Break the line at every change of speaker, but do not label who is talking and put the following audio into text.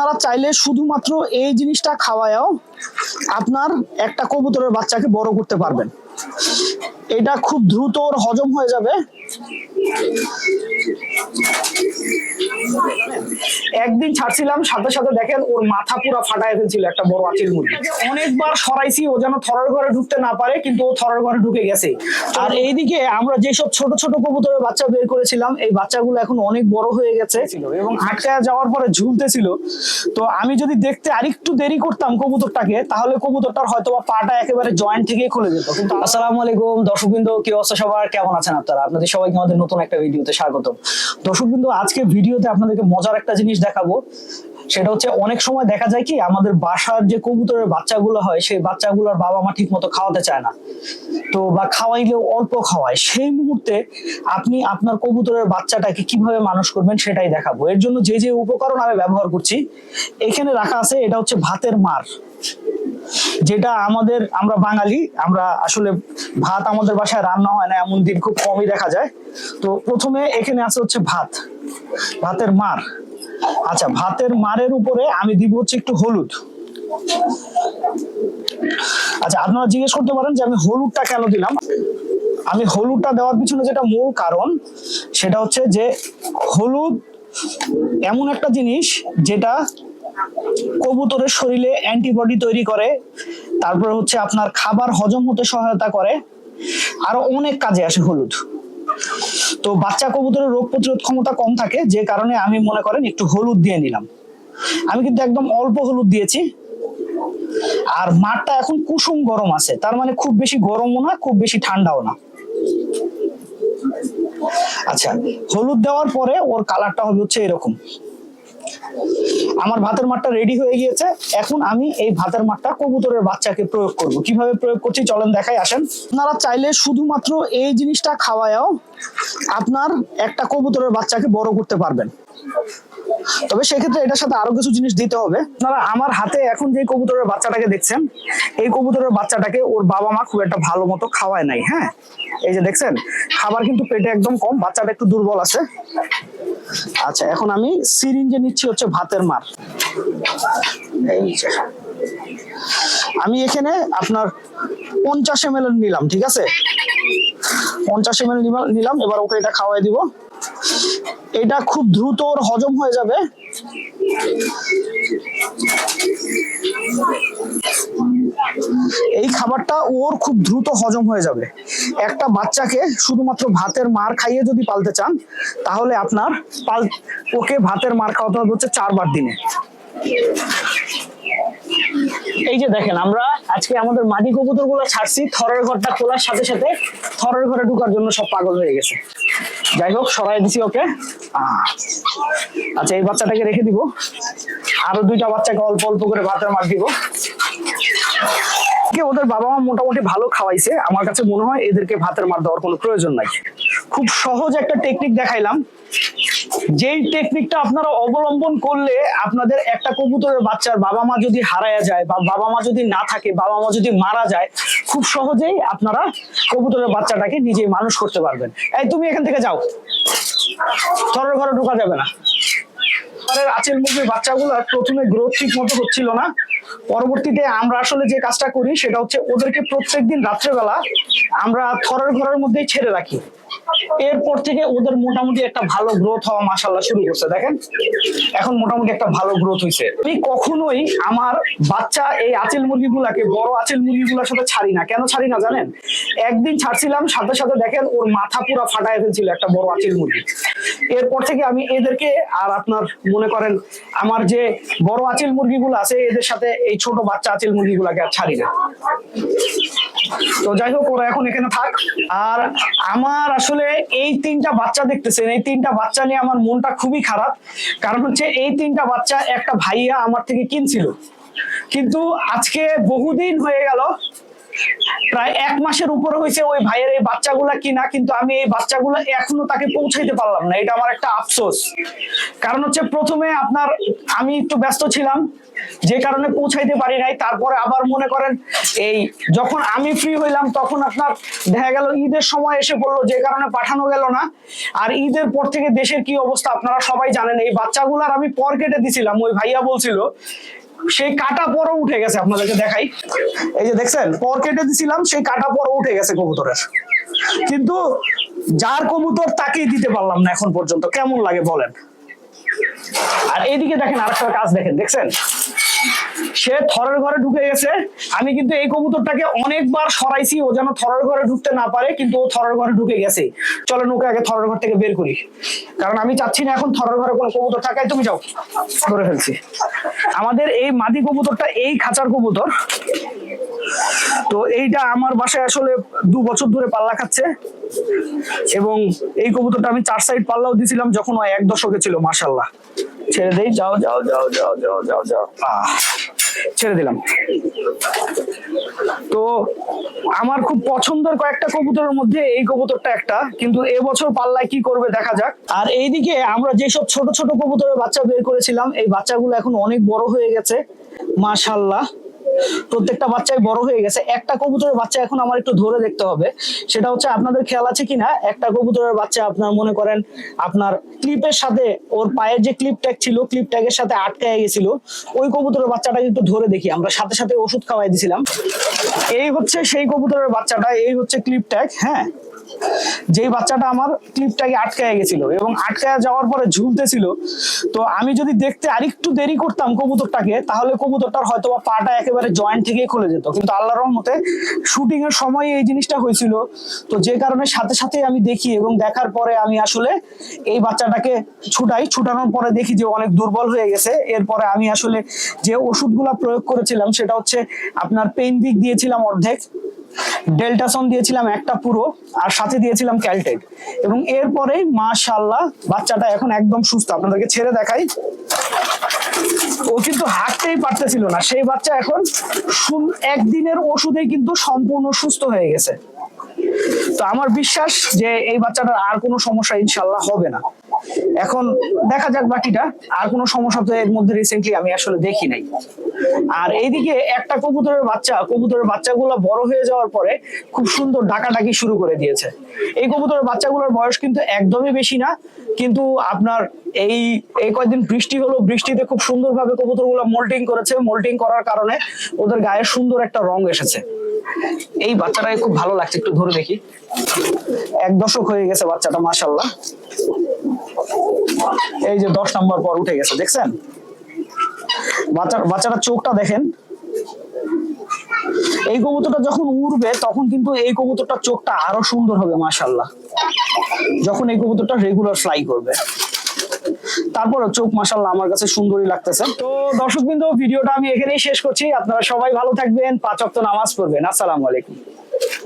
আপনারা চাইলে শুধুমাত্র এই জিনিসটা খাওয়ায়ও আপনার একটা কবুতরের বাচ্চাকে বড় করতে পারবেন। এটা খুব দ্রুত ওর হজম হয়ে যাবে। একদিন ছাড়ছিলাম সাথে সাথে দেখেন ওর মাথা পুরো ফাটায় ফেলছিল একটা বড় আচিল মুরগি অনেকবার সরাইছি ও যেন থরের ঘরে ঢুকতে না পারে কিন্তু ও থরের ঘরে ঢুকে গেছে। আর এইদিকে আমরা যেসব ছোট ছোট কবুতরের বাচ্চা বের করেছিলাম এই বাচ্চাগুলো এখন অনেক বড় হয়ে গেছে ছিল এবং আটকায় যাওয়ার পরে ঝুলতেছিল। তো আমি যদি দেখতে আরেকটু দেরি করতাম কবুতরটাকে তাহলে কবুতরটার হয়তো বা পাটা একেবারে জয়েন্ট থেকে খুলে যেত। কিন্তু আসসালামু আলাইকুম দর্শকবৃন্দ কি অবস্থা সবার? কেমন আছেন আপনারা? আপনাদের সবাইকে আমাদের নতুন একটা ভিডিওতে স্বাগতম। দর্শকবৃন্দ আজকে ভিডিওতে আপনাদেরকে মজার একটা জিনিস দেখাবো। সেটা হচ্ছে, অনেক সময় দেখা যায় কি, আমাদের বাসার যে কবুতরের বাচ্চাগুলো হয়, সেই বাচ্চাগুলোর বাবা মা ঠিক মতো খাওয়াতে চায় না। তো বা খাওয়াইলেও অল্প খাওয়ায়। সেই মুহূর্তে আপনি আপনার কবুতরের বাচ্চাটাকে কীভাবে মানুষ করবেন সেটাই দেখাবো। এর জন্য যে যে উপকরণ আমি ব্যবহার করছি, এখানে রাখা আছে, এটা হচ্ছে ভাতের মার। যেটা আমাদের, আমরা বাঙালি, আমরা আসলে ভাত আমাদের বাসায় রান্না হয় না, এমন দিন খুব কমই দেখা যায়। তো প্রথমে এখানে আছে হচ্ছে ভাত, ভাতের মার। আচ্ছা ভাতের মারের উপরে আমি দিব হচ্ছে একটু হলুদ। আচ্ছা আপনারা জিজ্ঞেস করতে পারেন যে আমি হলুদটা কেন দিলাম? আমি হলুদটা দেওয়ার পিছনে যেটা মূল কারণ, সেটা হচ্ছে যে হলুদ এমন একটা জিনিস যেটা কবুতরের শরীরে অ্যান্টিবডি তৈরি করে, তারপর হচ্ছে আপনার খাবার হজম হতে সহায়তা করে, আরও অনেক কাজে আসে হলুদ। তো বাচ্চা কবুতরের রোগ প্রতিরোধ ক্ষমতা কম থাকে, যে কারণে আমি মনে করেন একটু হলুদ দিয়ে নিলাম। আমি কিন্তু একদম অল্প হলুদ দিয়েছি। আর মাঠটা এখন কুসুম গরম আছে, তার মানে খুব বেশি গরমও না, খুব বেশি ঠান্ডাও না। আচ্ছা হলুদ দেওয়ার পরে ওর কালারটা হবে হচ্ছে এরকম। আমার ভাতের মাঠটা রেডি হয়ে গিয়েছে। এখন আমি এই ভাতের মাঠটা কবুতরের বাচ্চাকে প্রয়োগ করব। কীভাবে প্রয়োগ করছি চলেন দেখাই, আসেন। আপনারা চাইলে শুধুমাত্র এই জিনিসটা খাওয়ায়ও আপনার একটা কবুতরের বাচ্চাকে বড় করতে পারবেন। তবে সেক্ষেত্রে এটার সাথে আরও কিছু জিনিস দিতে হবে। আপনারা আমার হাতে এখন যে কবুতরের বাচ্চাটাকে দেখছেন, এই কবুতরের বাচ্চাটাকে ওর বাবা মা খুব একটা ভালো মতো খাওয়ায় নাই হ্যাঁ? এই যে দেখছেন, খাবার কিন্তু পেটে একদম কম, বাচ্চাটা একটু দুর্বল আছে। আচ্ছা এখন আমি সিরিঞ্জে নিচ্ছি হচ্ছে ভাতের মার। এই যে। আমি এখানে আপনার পঞ্চাশ এম নিলাম, ঠিক আছে? পঞ্চাশ এম নিলাম, এবার ওকে এটা খাওয়াই দিব। এটা খুব দ্রুত ওর হজম হয়ে যাবে। এই খাবারটা ওর খুব দ্রুত হজম হয়ে যাবে। একটা বাচ্চাকে শুধুমাত্র ভাতের মার খাইয়ে যদি পালতে চান, তাহলে আপনার পাল ওকে ভাতের মার খাওয়াতে হবে হচ্ছে চারবার দিনে। এই যে দেখেন, আমরা আজকে আমাদের মাদি কবুতরগুলো ছাড়ছি, থরের ঘরটা খোলার সাথে সাথে থরের ঘরে ঢুকার জন্য সব পাগল হয়ে গেছে। যাই হোক, সরাই দিছি ওকে। আচ্ছা এই বাচ্চাটাকে রেখে দিব। আরও দুইটা বাচ্চাকে অল্প অল্প করে ভাতের মার দিব। ওদের বাবা মা মোটামুটি ভালো খাওয়াইছে। আমার কাছে মনে হয় এদেরকে ভাতের মার দেওয়ার কোনো প্রয়োজন নাই। খুব সহজ একটা টেকনিক দেখাইলাম। যেই টেকনিকটা আপনারা অবলম্বন করলে আপনাদের একটা কবুতরের বাচ্চার বাবা মা যদি হারায়া যায় বা বাবা মা যদি না থাকে, বাবা মা যদি মারা যায়, খুব সহজেই আপনারা কবুতরের বাচ্চাটাকে নিজেই মানুষ করতে পারবেন। এই তুমি এখান থেকে যাও। ঘরে ঢোকা যাবে না। ঘরের আচেল মুরগির বাচ্চাগুলো প্রথমে গ্রোথ ঠিক মতো হচ্ছিল না। পরবর্তীতে আমরা আসলে যে কাজটা করি, সেটা হচ্ছে ওদেরকে প্রত্যেকদিন রাত্রেবেলা আমরা থরের ঘরের মধ্যেই ছেড়ে রাখি। এরপর থেকে ওদের মোটামুটি একটা ভালো গ্রোথ হওয়া মাসাল্লাহ শুরু করছে, দেখেন। এখন মোটামুটি একটা ভালো গ্রোথ হয়েছে আমি কখনোই আমার বাচ্চা এই আচেল মুরগিগুলাকে, বড় আচেল মুরগিগুলোর সাথে ছাড়ি না। কেন ছাড়ি না জানেন? একদিন ছাড়ছিলাম, সাথে সাথে দেখেন ওর মাথা পুরো ফাটায় ফেলছিল একটা বড় আচেল মুরগি। এরপর থেকে আমি এদেরকে আর আপনার মনে করেন আমার যে বড় আচেল মুরগিগুলো আছে, এদের সাথে এই ছোট বাচ্চা আচেল মুরগিগুলাকে আর ছাড়ি না। তো যাই হোক, ওরা এখন এখানে থাক। আর আমার আসলে এই তিনটা বাচ্চা দেখতেছেন, এই তিনটা বাচ্চা নিয়ে আমার মনটা খুবই খারাপ। কারণ হচ্ছে এই তিনটা বাচ্চা একটা ভাইয়া আমার থেকে কিনছিল। কিন্তু আজকে বহুদিন হয়ে গেল প্রায় এক মাসের উপরে হয়েছে ওই ভাইয়ের এই বাচ্চাগুলা কিনা, কিন্তু আমি এই বাচ্চাগুলো এখনও তাকে পৌঁছাইতে পারলাম না। এটা আমার একটা আফসোস। কারণ হচ্ছে প্রথমে আপনার আমি একটু ব্যস্ত ছিলাম, যে কারণে পৌঁছাইতে পারি নাই। তারপরে আবার মনে করেন এই যখন আমি ফ্রি হইলাম, তখন আপনার দেখা গেল ঈদের সময় এসে পড়ল, যে কারণে পাঠানো গেল না। আর ঈদের পর থেকে দেশের কি অবস্থা আপনারা সবাই জানেন, এই বাচ্চাগুলার আমি পর কেটে দিছিলাম, ওই ভাইয়া বলছিল সেই কাটা পরও উঠে গেছে, আপনাদেরকে দেখাই। এই যে দেখছেন, পর কেটে দিছিলাম, সেই কাটা পরও উঠে গেছে কবুতরের। কিন্তু যার কবুতর তাকেই দিতে পারলাম না এখন পর্যন্ত। কেমন লাগে বলেন? আর এইদিকে দেখেন আরেকটা কাজ দেখেন, দেখছেন? সে থরের ঘরে ঢুকে গেছে। আমি কিন্তু এই কবুতরটাকে অনেকবার সরাইছি ও যেন থরের ঘরে ঢুকতে না পারে কিন্তু ও থরের ঘরে ঢুকে গেছে। চলো নৌকে আগে থরের ঘর থেকে বের করি। কারণ আমি চাচ্ছি না এখন থরের ঘরে কোনো কবুতর থাকায়। তুমি যাও ধরে ফেলছি। আমাদের এই মাদি কবুতরটা এই খাঁচার কবুতর। তো এইটা আমার বাসায় আসলে দু বছর ধরে পাল্লা খাচ্ছে। এবং এই কবুতরটা আমি চার সাইড পাল্লাও দিছিলাম যখন এক দশকে ছিল মাসাল্লাহ ছেড়ে দেই যাও যাও যাও যাও যাও যাও যাও। আহ, ছেড়ে দিলাম। তো আমার খুব পছন্দের কয়েকটা কবুতরের মধ্যে এই কবুতরটা একটা, কিন্তু এবছর পাল্লায় কি করবে দেখা যাক। আর এইদিকে আমরা যেসব ছোট ছোট কবুতরের বাচ্চা বের করেছিলাম, এই বাচ্চাগুলো এখন অনেক বড় হয়ে গেছে। মাশাল্লাহ প্রত্যেকটা বাচ্চাই বড় হয়ে গেছে। একটা কবুতরের বাচ্চা এখন আমার একটু ধরে দেখতে হবে। সেটা হচ্ছে আপনাদের খেয়াল আছে কিনা? একটা কবুতরের বাচ্চা আপনার মনে করেন আপনার ক্লিপের সাথে ওর পায়ের যে ক্লিপ ট্যাগ ছিল ক্লিপ ট্যাগের সাথে আটকে গেছিল, ওই কবুতরের বাচ্চাটা একটু ধরে দেখি। আমরা সাথে সাথে ওষুধ খাওয়াই দিছিলাম। এই হচ্ছে সেই কবুতরের বাচ্চাটা, এই হচ্ছে ক্লিপ ট্যাগ হ্যাঁ? যেই বাচ্চাটা আমার ক্লিপটাকে আটকায় গেছিল এবং আটকায় যাওয়ার পরে ঝুলতেছিল, তো আমি যদি দেখতে আরেকটু দেরি করতাম কবুতরটাকে, তাহলে কবুতরটার হয়তো বা পাটা একেবারে জয়েন্ট থেকেই খুলে যেত। কিন্তু আল্লাহ রহমতে শুটিং এর সময় এই জিনিসটা হয়েছিল। তো যে কারণে সাথে সাথে আমি দেখি এবং দেখার পরে আমি আসলে এই বাচ্চাটাকে ছুটাই। ছুটানোর পরে দেখি যে অনেক দুর্বল হয়ে গেছে। এরপরে আমি আসলে যে ওষুধগুলা প্রয়োগ করেছিলাম, সেটা হচ্ছে আপনার পেইন দিক দিয়েছিলাম অর্ধেক। ডেল্টাসন দিয়েছিলাম একটা পুরো, আর সাথে দিয়েছিলাম ক্যালটেক এবং এরপরে মাশাল্লাহ বাচ্চাটা এখন একদম সুস্থ। আপনাদেরকে ছেড়ে দেখাই। ও কিন্তু হাঁটতেই পারতেছিল না। সেই বাচ্চা এখন একদিনের ওষুধে কিন্তু সম্পূর্ণ সুস্থ হয়ে গেছে। তো আমার বিশ্বাস যে এই বাচ্চাটার আর কোনো সমস্যা ইনশাল্লাহ হবে না। এখন দেখা যাক বাকিটা। আর কোনো সমস্যা তো এর মধ্যে রিসেন্টলি আমি আসলে দেখি নাই। আর এইদিকে একটা কবুতরের বাচ্চা, কবুতরের বাচ্চাগুলো বড় হয়ে যাওয়ার পরে খুব সুন্দর ডাকাডাকি শুরু করে দিয়েছে। এই কবুতরের বাচ্চাগুলোর বয়স কিন্তু একদমই বেশি না, কিন্তু আপনার এই এই কয়েকদিন বৃষ্টি হলো, বৃষ্টিতে খুব সুন্দরভাবে কবুতরগুলো মোল্টিং করেছে। মোল্টিং করার কারণে ওদের গায়ে সুন্দর একটা রং এসেছে। এই বাচ্চাটাকে খুব ভালো লাগছে, একটু ধরে দেখি। এক দশক হয়ে গেছে বাচ্চাটা মাশাল্লাহ এই যে দশ নম্বর পর উঠে গেছে, দেখছেন? বাচ্চাটার চোখটা দেখেন। এই কবুতরটা যখন উড়বে, তখন কিন্তু এই কবুতরটার চোখটা আরও সুন্দর হবে মাশাল্লাহ যখন এই কবুতরটা রেগুলার ফ্লাই করবে। তারপরে চোখ মাশাল্লাহ আমার কাছে সুন্দরই লাগতেছে। তো দর্শক বিন্দু ভিডিওটা আমি এখানেই শেষ করছি। আপনারা সবাই ভালো থাকবেন, পাঁচ অক্ত নামাজ পড়বেন। আসসালামু আলাইকুম।